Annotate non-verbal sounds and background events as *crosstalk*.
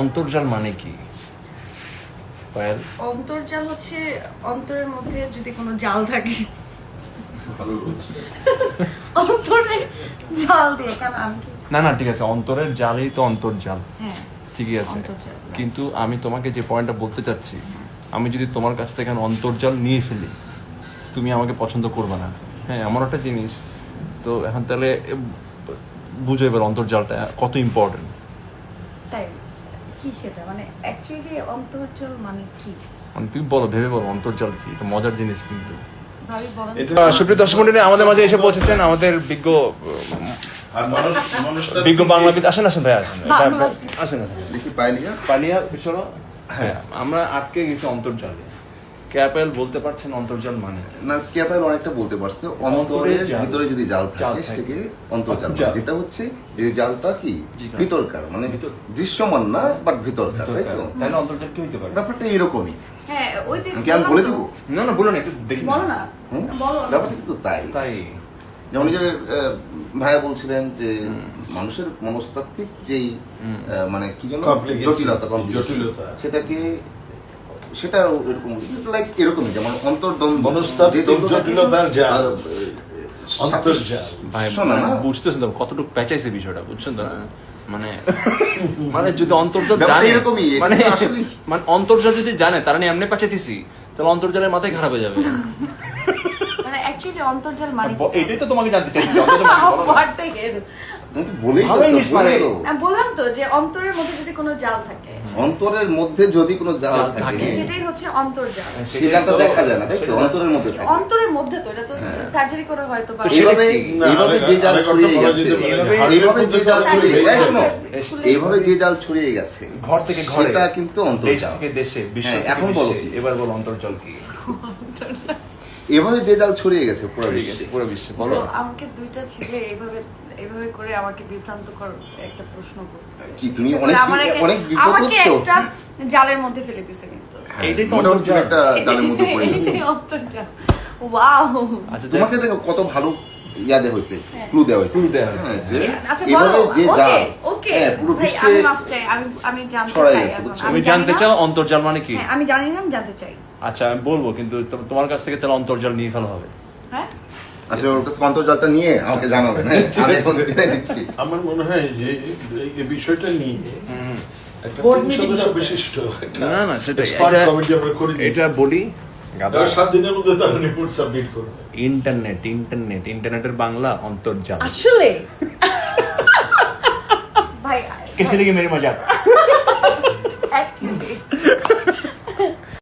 অন্তর্জাল মানে কি? পায়েল? অন্তর্জাল হচ্ছে অন্তরের মধ্যে যদি কোনো জাল থাকে। অন্তরে জাল দিয়ে কারণ আমি না না ঠিক আছে অন্তরের জালেই তো অন্তর্জাল। হ্যাঁ ঠিকই আছে। কিন্তু আমি তোমাকে যে পয়েন্টটা বলতে চাচ্ছি আমি যদি তোমার কাছ থেকে অন্তর্জাল নিয়ে ফেলি তুমি আমাকে পছন্দ করবে না। হ্যাঁ এমন একটা জিনিস তো এখন তাহলে বুঝো এবার অন্তর্জালটা কত ইম্পর্টেন্ট তাই। কি সেটা? মানে অ্যাকচুয়ালি অন্তর্জল মানে কি? মানে তুমি বলো ভেবে বলো অন্তর্জল কি? এটা মজার জিনিস কিন্তু। সুপ্রিয় দর্শক মন্ডলী আমাদের মাঝে এসে পৌঁছেছেন আমাদের বিজ্ঞ মানুষ বিজ্ঞ বাংলাবিদ। আসেন আসেন ভাই আসেন। আসেন আসেন। পালিয়া পালিয়া হ্যাঁ। আমরা আটকে গেছি অন্তর্জালে। ক্যাপেল বলতে পারছেন অন্তর্জাল মানে না ক্যাপাইল অনেকটা বলতে পারছে। অন্তরের ভিতরে যদি জাল থাকে। সেটাকে অন্তর্জাল যেটা হচ্ছে যে জালটা কি? ভিতরকার মানে দৃশ্যমান না বাট ভিতরকার তাই তো? তাহলে অন্তর্জাল কি হইতে পারে? ব্যাপারটা এরকমই হ্যাঁ ওই যে আমি বলে দিব? না না বলো না একটু দেখি বলো না। বলো। ব্যাপারটা কিন্তু তাই। তাই। যেমন যে ভাইয়া বলছিলেন যে মানুষের মনস্তাত্ত্বিক যেই মানে কি যেন? জটিলতা। সেটাকে সেটা এরকম লাইক এরকমই যেমন অন্তর্দ্বন্দ্ব মনস্তাত্ত্বিক জটিলতার যা অন্তর্জাল। ভাই না। বুঝতেছেন তো কতটুকু প্যাচাইছে বিষয়টা বুঝছেন তো না? মানে মানে যদি অন্তর্জাল জানে মানে মানে অন্তর্জাল যদি জানে তারা নিয়ে এমনি পাঠাইতেছি তাহলে অন্তর্জালের মাথায় খারাপ হয়ে যাবে। মানে অ্যাকচুয়ালি অন্তর্জাল মানে এটাই তো তোমাকে জানতে চাই অন্তর্জাল মানে। আমি *laughs* বললাম তো যে অন্তরের মধ্যে যদি কোনো জাল থাকে অন্তরের মধ্যে যদি কোনো জাল থাকে। সেটাই হচ্ছে অন্তর্জাল। সেই জালটা দেখা যায় না তাই তো? অন্তরের মধ্যে অন্তরের মধ্যে তো এটা তো সার্জারি করে হয়তো বা এইভাবে এইভাবে যে জাল ছড়িয়ে গেছে এইভাবে- যে জাল ছড়িয়ে খুলে- এইভাবে যে জাল ছড়িয়ে গেছে ঘর থেকে ঘরে। সেটা কিন্তু দেশ অন্তর্জাল। থেকে দেশে বিশ্ব হ্যাঁ, এখন বলো কি? এবার বলো অন্তর্জাল কি? এভাবে যে জাল ছড়িয়ে গেছে পুরো বিশ্বে। পুরো বিশ্বে। বলো। আমাকে দুইটা ছেলে এইভাবে এইভাবে করে আমাকে বিভ্রান্তকর একটা প্রশ্ন করতেছে। কি তুমি অনেক অনেক বিপদ আমাকে একটা জালের মধ্যে ফেলে দিছে কিন্তু। হ্যাঁ, এইটাই তো অন্তর্জাল। একটা জালের মধ্যে পড়ে গেছে। *laughs* অন্তর্জাল। ওয়াও। আচ্ছা তোমাকে দেখো কত ভালো ইয়া দেওয়া হয়েছে হ্যাঁ। ক্লু দেওয়া হয়েছে। Clue দেওয়া হয়েছে। হ্যাঁ, যে আচ্ছা এভাবে বলো যে ওকে জাল ওকে। হ্যাঁ, পুরো বিশ্বে আমি মাফ চাই আমি আমি জানতে চাই আমি জানতে জানি চাও অন্তর্জাল মানে কি? হ্যাঁ আমি জানি না আমি জানতে চাই। আচ্ছা আমি বলব কিন্তু তোমার কাছ থেকে তাহলে অন্তর্জাল নিয়ে ফেলা হবে। হ্যাঁ? আচ্ছা ওর কাছে অন্তর্জালটা নিয়ে আমাকে জানাবেন হ্যাঁ? *laughs* আমি আমার মনে হয় যে এই- বিষয়টা নিয়ে। বিশিষ্ট না না expert এটা- আমরা করে এটা বলি দিনের মধ্যে তারা রিপোর্ট সাবমিট করবে। ইন্টারনেট ইন্টারনেট ইন্টারনেটের বাংলা অন্তর্জাল। আসলে? *laughs* ভাই কেসে মেরে মজা।